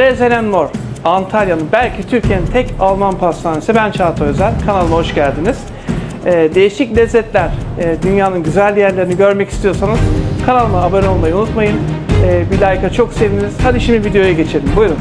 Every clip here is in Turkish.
Brezen Antalya'nın belki Türkiye'nin tek Alman pastanesi. Ben Çağatay Özel. Kanalıma hoş geldiniz. Ee, değişik lezzetler, e, dünyanın güzel yerlerini görmek istiyorsanız kanalıma abone olmayı unutmayın. Ee, bir like'a çok seviniriz. Hadi şimdi videoya geçelim. Buyurun.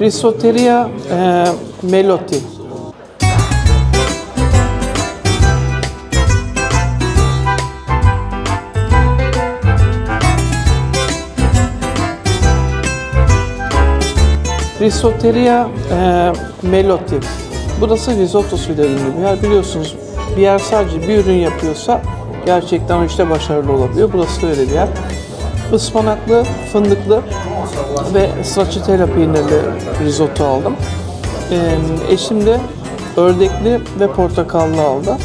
Risotteria eh, Melotti. Risotteria eh, Melotti. Burası risottosuyla ünlü bir yer. Biliyorsunuz bir yer sadece bir ürün yapıyorsa gerçekten işte başarılı olabiliyor. Burası da öyle bir yer. Ispanaklı, fındıklı ve stracciatella peynirli risotto aldım. Ee, eşim de ördekli ve portakallı aldı.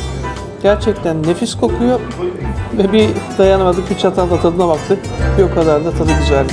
Gerçekten nefis kokuyor ve bir dayanamadık bir çatalla tadına baktık. Bir o kadar da tadı güzel.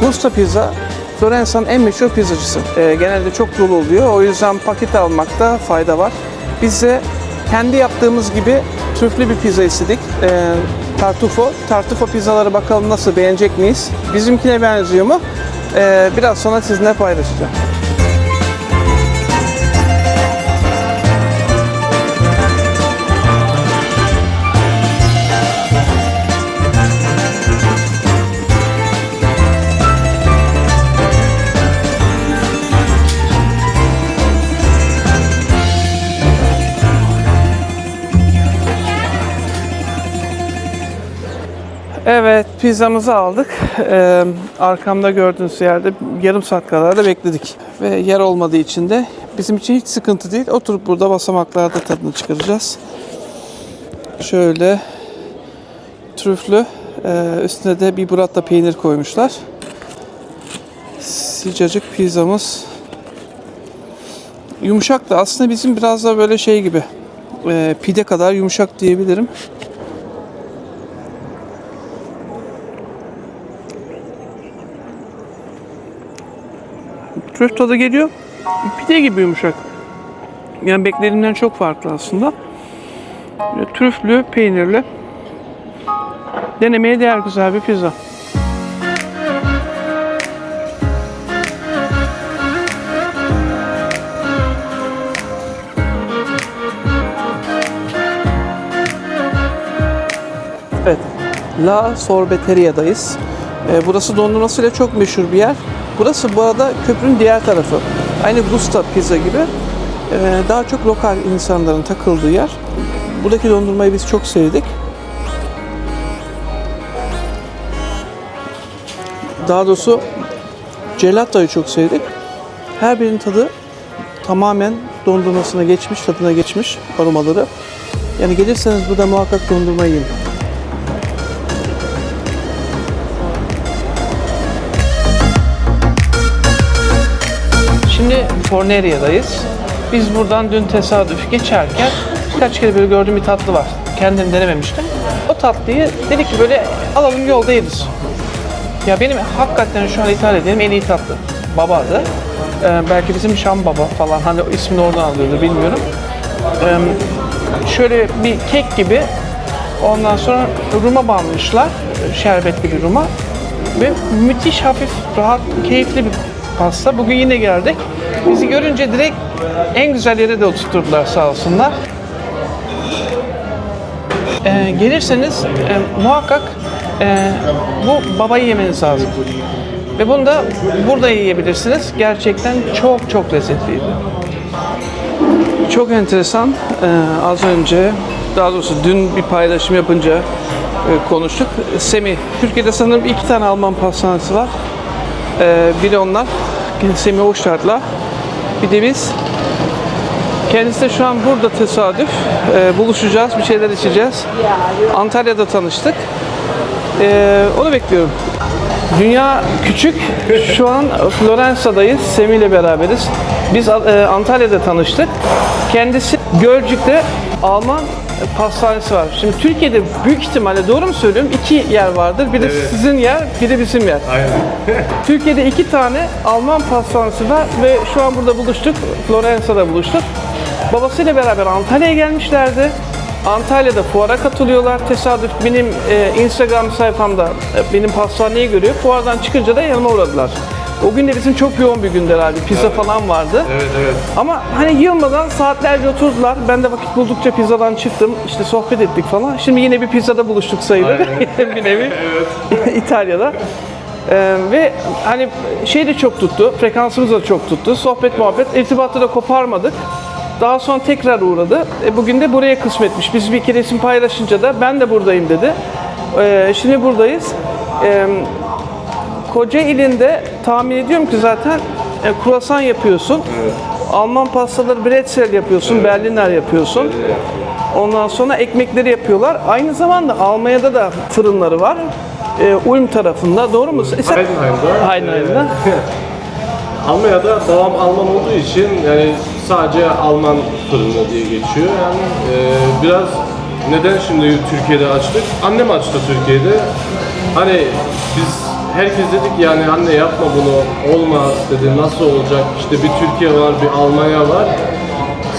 Gusta Pizza Floransa'nın en meşhur pizzacısı. Ee, genelde çok dolu oluyor. O yüzden paket almakta fayda var. Biz de kendi yaptığımız gibi trüflü bir pizza istedik. Ee, tartufo. Tartufo pizzaları bakalım nasıl beğenecek miyiz? Bizimkine benziyor mu? Ee, biraz sonra sizinle paylaşacağım. Evet, pizzamızı aldık. Ee, arkamda gördüğünüz yerde yarım saat kadar da bekledik. Ve yer olmadığı için de bizim için hiç sıkıntı değil. Oturup burada basamaklarda tadını çıkaracağız. Şöyle trüflü, e, üstüne de bir burrata peynir koymuşlar. Sıcacık pizzamız. Yumuşak da aslında bizim biraz da böyle şey gibi. e, pide kadar yumuşak diyebilirim. Trüf tadı geliyor. Pide gibi yumuşak. Yani beklediğimden çok farklı aslında. Trüflü, peynirli. Denemeye değer güzel bir pizza. Evet. La Sorbeteria'dayız. Ee, burası dondurmasıyla çok meşhur bir yer. Burası bu arada köprünün diğer tarafı. Aynı Gusta Pizza gibi. Ee, daha çok lokal insanların takıldığı yer. Buradaki dondurmayı biz çok sevdik. Daha doğrusu gelato'yu çok sevdik. Her birinin tadı tamamen dondurmasına geçmiş, tadına geçmiş aromaları. Yani gelirseniz burada muhakkak dondurma yiyin. Şimdi Forneria'dayız. Biz buradan dün tesadüf geçerken birkaç kere böyle gördüğüm bir tatlı var. Kendim denememiştim. O tatlıyı dedik ki böyle alalım yolda yeriz. Ya benim hakikaten şu an ithal ettiğim en iyi tatlı. Baba'dı. Ee, belki bizim Şam Baba falan hani ismini oradan alıyordu bilmiyorum. Ee, şöyle bir kek gibi ondan sonra Ruma banmışlar. Şerbetli bir Ruma. Ve müthiş hafif, rahat, keyifli bir pasta. Bugün yine geldik. Bizi görünce direkt en güzel yere de oturtturdular sağ olsunlar. Ee, gelirseniz e, muhakkak e, bu babayı yemeniz lazım. Ve bunu da burada yiyebilirsiniz. Gerçekten çok çok lezzetliydi. Çok enteresan. Ee, az önce daha doğrusu dün bir paylaşım yapınca e, konuştuk. Semi, Türkiye'de sanırım iki tane Alman pastanesi var. E, biri onlar, Semi Oştart'la. Bir de biz. Kendisi de şu an burada tesadüf. E, buluşacağız, bir şeyler içeceğiz. Antalya'da tanıştık. E, onu bekliyorum. Dünya küçük. Şu an Floransa'dayız. Semi ile beraberiz. Biz e, Antalya'da tanıştık. Kendisi Gölcük'te Alman pastanesi var. Şimdi Türkiye'de büyük ihtimalle doğru mu söylüyorum? İki yer vardır. Biri sizin yer, biri bizim yer. Aynen. Türkiye'de iki tane Alman pastanesi var ve şu an burada buluştuk. Floransa'da buluştuk. Babasıyla beraber Antalya'ya gelmişlerdi. Antalya'da fuara katılıyorlar. Tesadüf benim e, Instagram sayfamda e, benim pastaneyi görüyor. Fuardan çıkınca da yanıma uğradılar. O gün de bizim çok yoğun bir gündü herhalde. Pizza falan vardı. Evet evet. Ama hani yılmadan saatlerce oturdular. Ben de vakit buldukça pizzadan çıktım. İşte sohbet ettik falan. Şimdi yine bir pizzada buluştuk sayılır. bir nevi. İtalya'da. Ee, ve hani şey de çok tuttu. Frekansımız da çok tuttu. Sohbet muhabbet. irtibatı da koparmadık. Daha sonra tekrar uğradı. E, bugün de buraya kısmetmiş. Biz bir iki resim paylaşınca da ben de buradayım dedi. Ee, şimdi buradayız. Ee, Koca ilinde tahmin ediyorum ki zaten e, kruvasan yapıyorsun. Alman pastaları bretzel yapıyorsun, berliner yapıyorsun. Ondan sonra ekmekleri yapıyorlar. Aynı zamanda Almanya'da da fırınları var. E, Ulm tarafında. Doğru mu? E, Heidenheim'da. Heidenheim'da. Almanya'da babam Alman olduğu için yani sadece Alman fırını diye geçiyor. Yani e, biraz neden şimdi Türkiye'de açtık? Annem açtı Türkiye'de. Hani biz herkes dedik yani anne yapma bunu olmaz dedi nasıl olacak işte bir Türkiye var bir Almanya var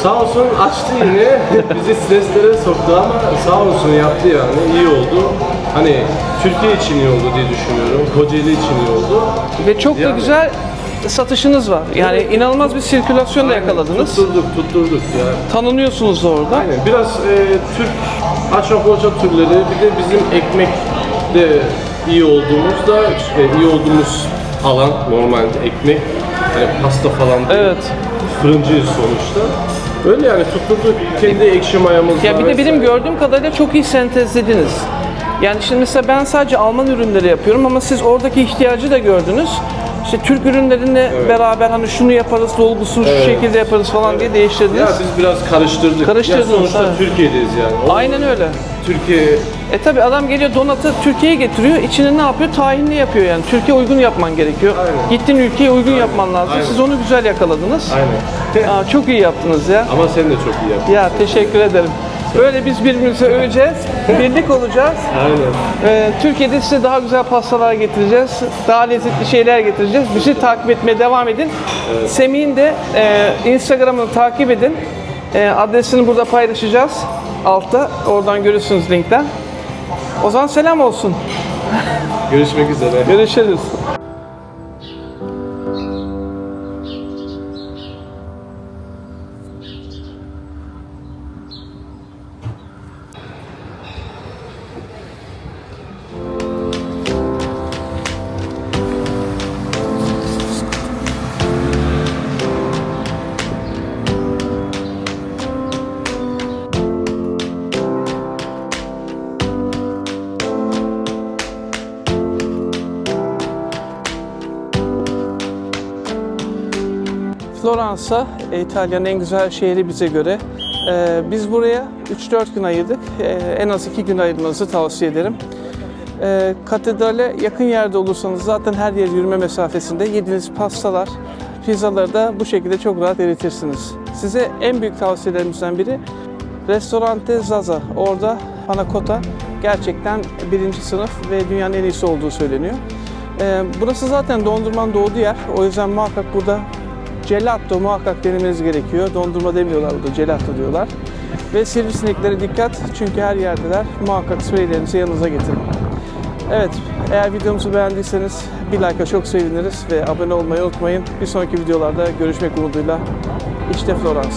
Sağ olsun açtı yine bizi streslere soktu ama sağ olsun yaptı yani iyi oldu. Hani Türkiye için iyi oldu diye düşünüyorum. Kocaeli için iyi oldu. Ve çok da Yani. güzel satışınız var. Yani inanılmaz bir sirkülasyon da yakaladınız. Tutturduk, tutturduk ya. Tanınıyorsunuz da orada. Aynen. Biraz e, Türk açma poğaça türleri, bir de bizim ekmekte iyi olduğumuzda, işte iyi olduğumuz alan normalde ekmek, hani pasta falan değil. Evet. Fırıncıyız sonuçta. Öyle yani tutturduk. Kendi ekşi mayamız Ya bir de benim gördüğüm kadarıyla çok iyi sentezlediniz. Yani şimdi mesela ben sadece Alman ürünleri yapıyorum ama siz oradaki ihtiyacı da gördünüz. İşte Türk ürünlerinle beraber hani şunu yaparız, dolgusunu şu şekilde yaparız falan diye değiştirdiniz. Ya biz biraz karıştırdık. Karıştırdınız, Ya sonuçta ha. Türkiye'deyiz yani. O Aynen öyle. Türkiye E tabi adam geliyor donatı Türkiye'ye getiriyor. İçine ne yapıyor? Tahinli yapıyor yani. Türkiye uygun yapman gerekiyor. Aynen. Gittiğin ülkeye uygun yapman lazım. Aynen. Siz onu güzel yakaladınız. aynen. Aa, çok iyi yaptınız ya. Ama sen de çok iyi yaptın. Ya teşekkür ederim. Böyle biz birbirimize öveceğiz. Birlik olacağız. Aynen. Ee, Türkiye'de size daha güzel pastalar getireceğiz. Daha lezzetli şeyler getireceğiz. Bizi takip etmeye devam edin. Semih'in de e, Instagram'ını takip edin. E, adresini burada paylaşacağız. Altta. Oradan görürsünüz linkten. O zaman selam olsun. Görüşmek üzere. Görüşürüz. Floransa, e, İtalya'nın en güzel şehri bize göre. Ee, biz buraya 3-4 gün ayırdık. Ee, en az 2 gün ayırmanızı tavsiye ederim. Katedrale yakın yerde olursanız zaten her yer yürüme mesafesinde. Yediğiniz pastalar, pizzaları da bu şekilde çok rahat eritirsiniz. Size en büyük tavsiyelerimizden biri Restorante Zaza. Orada panakota gerçekten birinci sınıf ve dünyanın en iyisi olduğu söyleniyor. Burası zaten dondurmanın doğduğu yer. O yüzden muhakkak burada gelato muhakkak denemeniz gerekiyor. Dondurma demiyorlar burada, gelato diyorlar. Ve sivrisineklere dikkat çünkü her yerdeler. Muhakkak spreylerinizi yanınıza getirin. Evet, eğer videomuzu beğendiyseniz bir like'a çok seviniriz ve abone olmayı unutmayın. Bir sonraki videolarda görüşmek umuduyla. İşte Florence.